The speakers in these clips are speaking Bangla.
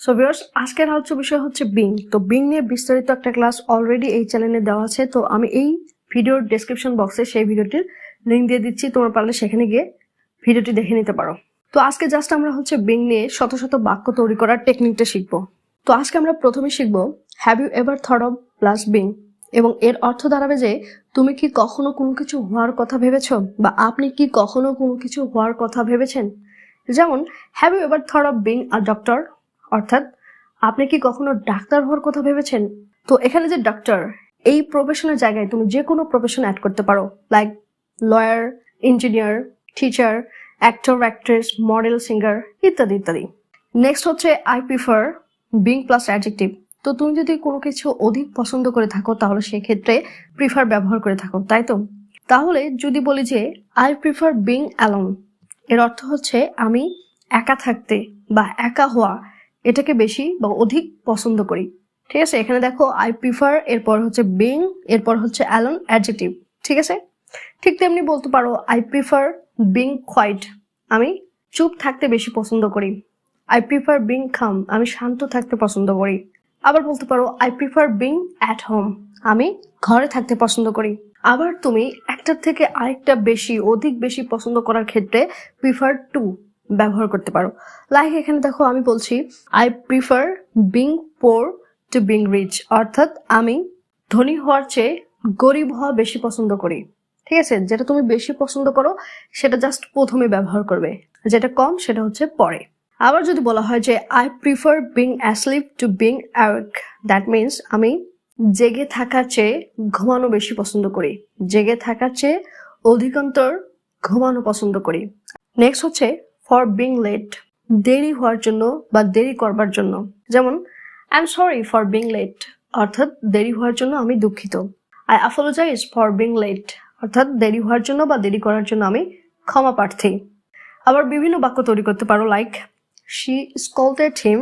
সো ভিউয়ার্স আজকের আলোচ্য বিষয় হচ্ছে বিং তো বিং নিয়ে বিস্তারিত একটা ক্লাস অলরেডি এই চ্যানেলে দেওয়া আছে। তো আমি এই ভিডিওর ডেসক্রিপশন বক্সে সেই ভিডিওটির লিঙ্ক দিয়ে দিচ্ছি। তোমরা পারলে সেখানে গিয়ে ভিডিওটি দেখে নিতে পারো। তো আজকে জাস্ট আমরা হচ্ছে বিং নিয়ে শত শত বাক্য তৈরি করার টেকনিকটা শিখব। তো আজকে আমরা প্রথমে শিখব have you ever thought of plus being এবং এর অর্থ দাঁড়াবে যে, তুমি কি কখনো কোনো কিছু হওয়ার কথা ভেবেছ? বা, আপনি কি কখনো কোনো কিছু হওয়ার কথা ভেবেছেন? যেমন have you ever thought of being a doctor অর্থাৎ আপনি কি কখনো ডাক্তার হওয়ার কথা ভেবেছেন? তো এখানে যে ডাক্তার এই প্রফেশনের জায়গায় তুমি যে কোনো প্রফেশন অ্যাড করতে পারো। Like lawyer engineer teacher actor actress model singer ইত্যাদি ইত্যাদি। নেক্সট হচ্ছে I prefer being plus adjective তো তুমি যদি কোনো কিছু অধিক পছন্দ করে থাকো, তাহলে সেক্ষেত্রে প্রিফার ব্যবহার করে থাকো, তাই তো? তাহলে যদি বলি যে আই প্রিফার বিং অ্যালন এর অর্থ হচ্ছে আমি একা থাকতে বা একা হওয়া। এটাকে বেশি বা অধিক পছন্দ করি। ঠিক আছে? এখানে দেখো আই প্রিফার এরপর হচ্ছে বিং এরপর হচ্ছে অ্যালন অ্যাডজেক্টিভ ঠিক আছে? ঠিক তেমনি বলতে পারো আই প্রিফার বিং কোয়াইট আমি চুপ থাকতে বেশি পছন্দ করি। আই প্রিফার বিং খাম আমি শান্ত থাকতে পছন্দ করি। আবার বলতে পারো I prefer being at home আমি ঘরে থাকতে পছন্দ করি। আবার তুমি একটার থেকে আরেকটা বেশি, অধিক বেশি পছন্দ করার ক্ষেত্রে প্রিফার টু ব্যবহার করতে পারো। লাইক এখানে দেখো আমি বলছি I prefer being poor to being rich অর্থাৎ আমি ধনী হওয়ার চেয়ে গরিব হওয়া বেশি পছন্দ করি। ঠিক আছে? যেটা তুমি বেশি পছন্দ করো, সেটা জাস্ট প্রথমে ব্যবহার করবে। যেটা কম, সেটা হচ্ছে পরে। আবার যদি বলা হয় যে I prefer being asleep to being awake that means আমি জেগে থাকার চেয়ে ঘুমানো বেশি পছন্দ করি। জেগে থাকার চেয়ে অধিকন্তর ঘুমানো পছন্দ করি। নেক্সট হচ্ছে ফর বিং লেট দেরি হওয়ার জন্য বা দেরি করবার জন্য। যেমন I am sorry for being late অর্থাৎ দেরি হওয়ার জন্য আমি দুঃখিত। I apologize for being late অর্থাৎ দেরি হওয়ার জন্য বা দেরি করার জন্য আমি ক্ষমা প্রার্থী। আবার বিভিন্ন বাক্য তৈরি করতে পারো like she scolded him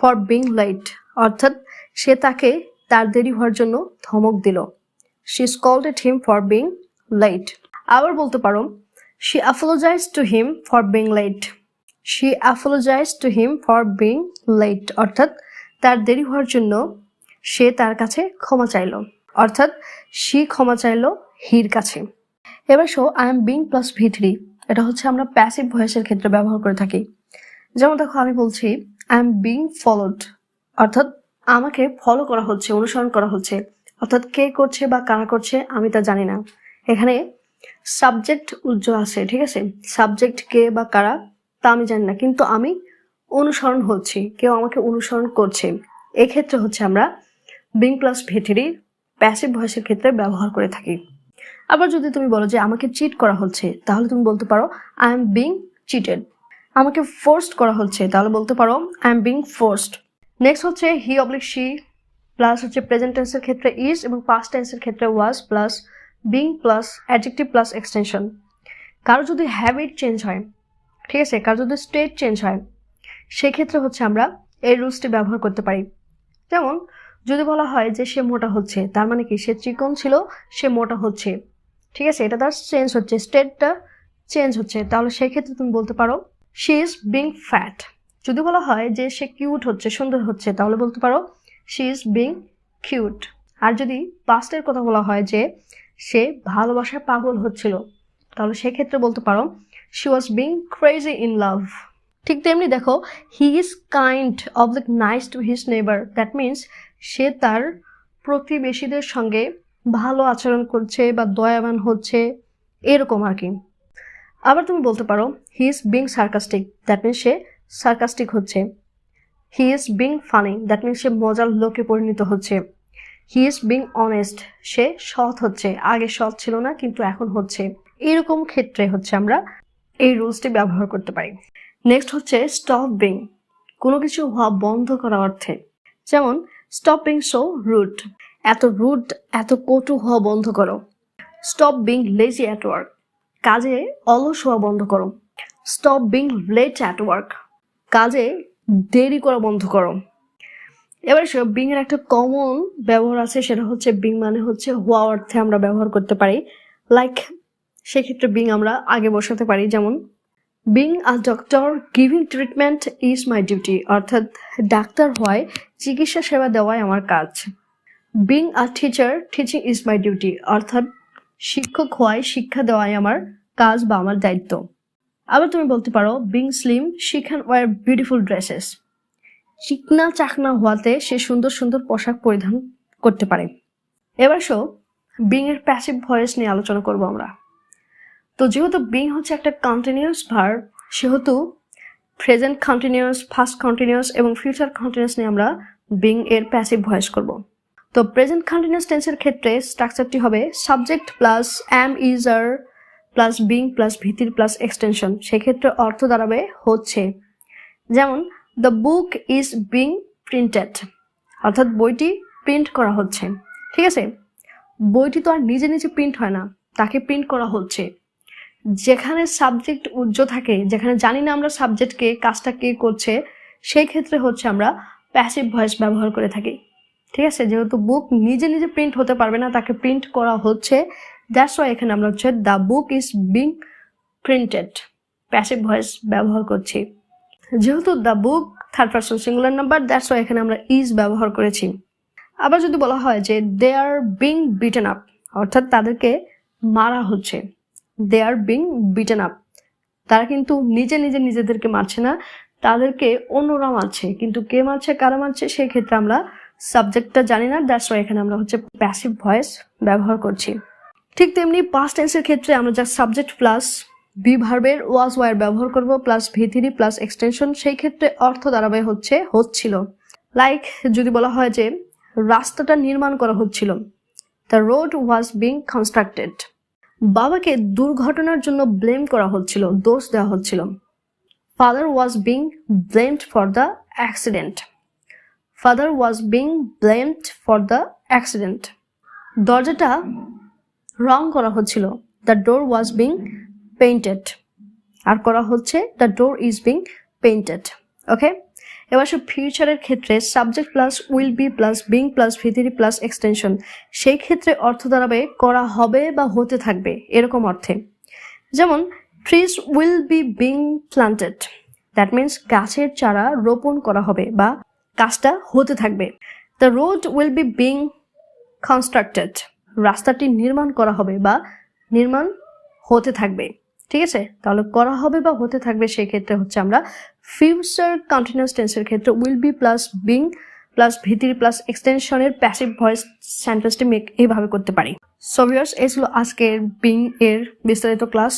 for being late অর্থাৎ সে তাকে তার দেরি হওয়ার জন্য ধমক দিল। She scolded him for being late আবার বলতে পারো she apologize to him for being late she apologize to him for being late অর্থাৎ তার দেরি হওয়ার জন্য সে তার কাছে ক্ষমা চাইলো। অর্থাৎ শি ক্ষমা চাইলো হির কাছে। এবার so I am being plus V three এটা হচ্ছে আমরা প্যাসিভ ভয়েসের ক্ষেত্রে ব্যবহার করে থাকি। যেমন দেখো, আমি বলছি আই এম বিং ফলোড অর্থাৎ আমাকে ফলো করা হচ্ছে, অনুসরণ করা হচ্ছে। অর্থাৎ কে করছে বা কারা করছে, আমি তা জানি না। এখানে সাবজেক্ট উজ্জ্বল আছে, ঠিক আছে? সাবজেক্ট কে বা কারা, তা আমি জানি না, কিন্তু আমি অনুসরণ হচ্ছি, কেউ আমাকে অনুসরণ করছে। এক্ষেত্রে হচ্ছে আমরা বিং প্লাস ভেটেরি প্যাসিভ ভয়েসের ক্ষেত্রে ব্যবহার করে থাকি। আবার যদি তুমি বলো যে আমাকে চিট করা হচ্ছে, তাহলে তুমি বলতে পারো আই এম বিং চিটেড আমাকে ফোর্সড করা হচ্ছে, তাহলে বলতে পারো I am being forced next হচ্ছে হি অবলিক শি প্লাস হচ্ছে প্রেজেন্ট টেন্সের ক্ষেত্রে ইজ এবং পাস্ট টেন্সের ক্ষেত্রে was plus being plus adjective plus extension কারও যদি হ্যাবিট চেঞ্জ হয়, ঠিক আছে? কারও যদি স্টেট চেঞ্জ হয়, সেক্ষেত্রে হচ্ছে আমরা এই রুলসটি ব্যবহার করতে পারি। যেমন, যদি বলা হয় যে সে মোটা হচ্ছে, তার মানে কি? সে চিকন ছিল, সে মোটা হচ্ছে। ঠিক আছে? এটা তার চেঞ্জ হচ্ছে স্টেটটা চেঞ্জ হচ্ছে। তাহলে সেই ক্ষেত্রে তুমি বলতে পারো শি ইজ বিং ফ্যাট যদি বলা হয় যে সে কিউট হচ্ছে, সুন্দর হচ্ছে, তাহলে বলতে পারো শি ইজ বিং কিউট আর যদি পাস্টের কথা বলা হয় যে সে ভালোবাসায় পাগল হচ্ছিল। তাহলে সেক্ষেত্রে বলতে পারো she was being crazy in love ঠিক তেমনি দেখো he is kind of the nice to his neighbour that means সে তার প্রতিবেশীদের সঙ্গে ভালো আচরণ করছে বা দয়াবান হচ্ছে, এরকম আর কি। আবার তুমি বলতে পারো he is being sarcastic that means say sarcastic হচ্ছে। He is being funny that means সে মজার লোকে পরিণত হচ্ছে। হি ইজ বিং অনেস্ট সে সৎ হচ্ছে। আগে সৎ ছিল না, কিন্তু এখন হচ্ছে। এরকম ক্ষেত্রে হচ্ছে আমরা এই রুলসটি ব্যবহার করতে পারি। নেক্সট হচ্ছে স্টপ বিং কোনো কিছু হওয়া বন্ধ করা অর্থে। যেমন স্টপ বিং সো রুট এত রুট এত কটু হওয়া বন্ধ করো। Stop being lazy at work কাজে অলস হওয়া বন্ধ করো। Stop being late at work কাজে দেরি করা বন্ধ করো। এবার বিং এর একটা কমন ব্যবহার আছে, সেটা হচ্ছে বিং মানে হচ্ছে হওয়া অর্থে আমরা ব্যবহার করতে পারি। লাইক সেক্ষেত্রে বিং আমরা আগে বসাতে পারি, যেমন, being a doctor giving treatment is my duty অর্থাৎ ডাক্তার হয়, চিকিৎসা সেবা দেওয়াই আমার কাজ। Being a teacher teaching is my duty অর্থাৎ শিক্ষক হওয়ায় শিক্ষা দেওয়াই আমার কাজ বা আমার দায়িত্ব। আবার তুমি বলতে পারো, being slim she can wear beautiful dresses চিকনা চাকনা হওয়াতে সে সুন্দর সুন্দর পোশাক পরিধান করতে পারে। এবার শো বিং এর প্যাসিভ ভয়েস নিয়ে আলোচনা করব আমরা। তো যেহেতু বিং হচ্ছে একটা কন্টিনিউয়াস ভার্ব সেহেতু প্রেজেন্ট কন্টিনিউয়াস ফার্স্ট কন্টিনিউয়াস এবং ফিউচার কন্টিনিউয়াস নিয়ে আমরা বিং এর প্যাসিভ ভয়েস করব। তো প্রেজেন্ট কন্টিনিউয়াস টেন্সের ক্ষেত্রে স্ট্রাকচারটি হবে subject plus am is are plus being plus ভিতির plus extension সেক্ষেত্রে অর্থ দাঁড়াবে হচ্ছে। যেমন the book is being printed অর্থাৎ বইটি প্রিন্ট করা হচ্ছে। ঠিক আছে? বইটি তো আর নিজে নিজে প্রিন্ট হয় না, তাকে প্রিন্ট করা হচ্ছে। যেখানে সাবজেক্ট উজ্জ্ব থাকে, যেখানে জানি না আমরা সাবজেক্টকে কাজটা কে করছে, সেই ক্ষেত্রে হচ্ছে আমরা প্যাসিভ ভয়েস ব্যবহার করে থাকি। ঠিক আছে? যেহেতু বুক নিজে নিজে প্রিন্ট হতে পারবে না, তাকে প্রিন্ট করা হচ্ছে। দ্যাটস ওয়াই এখানে আমরা হচ্ছে the book is being printed passive voice ব্যবহার করছি। যেহেতু the book third person singular number that's why এখানে আমরা ইজ ব্যবহার করেছি। আবার যদি বলা হয় যে they are being beaten up অর্থাৎ তাদেরকে মারা হচ্ছে। They are being beaten up তারা কিন্তু নিজে নিজে নিজেদেরকে মারছে না, তাদেরকে অন্যরা মারছে। কিন্তু কে মারছে, কারা মারছে, সেই ক্ষেত্রে আমরা সাবজেক্টটা জানি না দ্যাটস ওয়াই এখানে আমরা হচ্ছে প্যাসিভ ভয়েস ব্যবহার করছি। ঠিক তেমনি পাস্ট টেন্সের ক্ষেত্রে আমরা যা সাবজেক্ট প্লাস বি ভার্বের ওয়াজ ওয়ার ব্যবহার করব প্লাস ভিথিরি প্লাস এক্সটেনশন সেই ক্ষেত্রে অর্থ দাঁড়াবে হচ্ছে, হচ্ছিল। লাইক যদি বলা হয় যে, রাস্তাটা নির্মাণ করা হচ্ছিল। The road was being constructed বাবাকে দুর্ঘটনার জন্য ব্লেম করা হচ্ছিল, দোষ দেওয়া হচ্ছিল। Father was being blamed for the accident father was being blamed for the accident দরজাটা রং করা হচ্ছিল। The door was being painted আর করা হচ্ছে the door is being painted okay এবার সব ফিউচারের ক্ষেত্রে subject plus will be plus being plus ভিতরি প্লাস এক্সটেনশন সেই ক্ষেত্রে অর্থ দাঁড়াবে করা হবে বা হতে থাকবে, এরকম অর্থে। যেমন trees will be being planted that means গাছের চারা রোপণ করা হবে বা কাজটা হতে থাকবে। The road will be being constructed রাস্তাটি নির্মাণ করা হবে বা নির্মাণ হতে থাকবে। ঠিক আছে? তাহলে করা হবে বা হতে থাকবে সেই ক্ষেত্রে হচ্ছে আমরা ফিউচার কন্টিনিউয়াস টেন্সের ক্ষেত্রে will be plus being plus ভিতির plus এক্সটেনশনের প্যাসিভ ভয়েস সেন্টেন্সটি মেক এইভাবে করতে পারি। সো ভিউয়ার্স এই ছিল আজকের বিং এর বিস্তারিত ক্লাস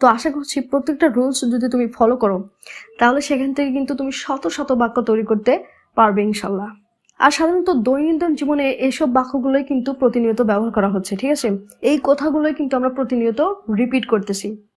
তো আশা করছি প্রত্যেকটা রুলস যদি তুমি ফলো করো, তাহলে সেখান থেকে কিন্তু তুমি শত শত বাক্য তৈরি করতে পারবে ইনশাল্লাহ। আর সাধারণত দৈনন্দিন জীবনে এইসব বাক্যগুলোই কিন্তু প্রতিনিয়ত ব্যবহার করা হচ্ছে, ঠিক আছে? এই কথাগুলোই কিন্তু আমরা প্রতিনিয়ত রিপিট করতেছি।